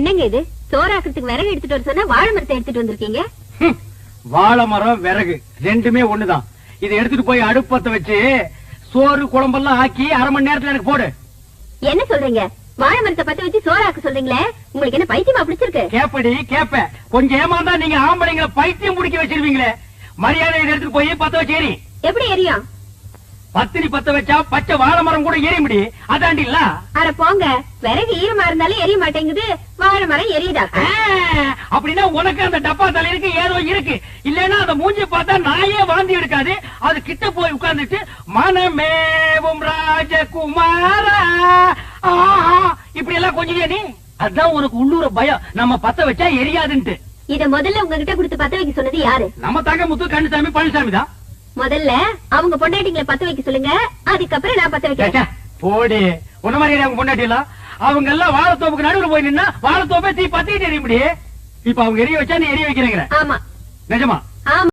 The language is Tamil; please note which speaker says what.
Speaker 1: என்னங்க இது? சோறாக்கிறதுக்கு விறகு எடுத்துட்டு வர சொன்னா வாழை மரத்தை எடுத்துட்டு வந்திருக்கீங்க?
Speaker 2: வாழை மரம் விறகு ரெண்டுமே ஒண்ணுதான். இதை எடுத்துட்டு போய் அடுப்பத்த வச்சு சோறு குழம்பெல்லாம் ஆக்கி அரை மணி நேரத்துல எனக்கு போடு.
Speaker 1: என்ன சொல்றீங்க? வாழை மரத்தை பத்த வச்சு சோறாக்க சொல்றீங்களே? உங்களுக்கு என்ன பைத்தியமா பிடிச்சிருக்கு?
Speaker 2: கேப்படி கேப்ப. கொஞ்சம் ஏமாந்தா நீங்க ஆம்பளைங்களை பைத்தியம் பிடிக்க வச்சிருவீங்களே. மரியாதை எடுத்துட்டு போய் பத்த வச்சு எரி
Speaker 1: எப்படி எரியும்
Speaker 2: பத்தினி பத்த வச்சா பச்சை வாழை மரம் கூட எரிய முடி அதாண்டி இல்ல?
Speaker 1: அட போங்க விறகு ஈரமா இருந்தாலும் எரிய மாட்டேங்குது. வாழை மரம் எரியுதா?
Speaker 2: அப்படின்னா உனக்கு அந்த டப்பா தலையிருக்கு ஏதோ இருக்கு. இல்லன்னா அந்த மூஞ்சி பார்த்தா நாயே வாந்தி எடுக்காது. அது கிட்ட போய் உட்கார்ந்துட்டு மனமேவும் ராஜகுமாரா. இப்படி எல்லாம் கொஞ்சம் நீ? அதான் உனக்கு உள்ளூர பயம். நம்ம பத்த வச்சா எரியாதுன்ட்டு.
Speaker 1: இத முதல்ல உங்ககிட்ட கொடுத்து பத்த வைக்க சொன்னது யாரு?
Speaker 2: நம்ம தங்க முத்து கண்ணுசாமி பழனிசாமி தான்.
Speaker 1: முதல்ல அவங்க பொண்டாட்டிங்களை பத்த வைக்க சொல்லுங்க. அதுக்கப்புறம் நான் பத்த வைக்கிறேன்.
Speaker 2: போடி. உன்ன மாதிரி அவங்க பொண்டாட்டிலாம் அவங்க எல்லாம் வாழைத்தோப்புக்கு நடுவுல போய் நின்னா வாழைத்தோப்பே தீ பத்திட்டு எரிய முடி இப்ப அவங்க எரிய வச்சா நீ எரிய வைக்கிறேங்கிற.
Speaker 1: ஆமா.
Speaker 2: நிஜமா?
Speaker 1: ஆமா.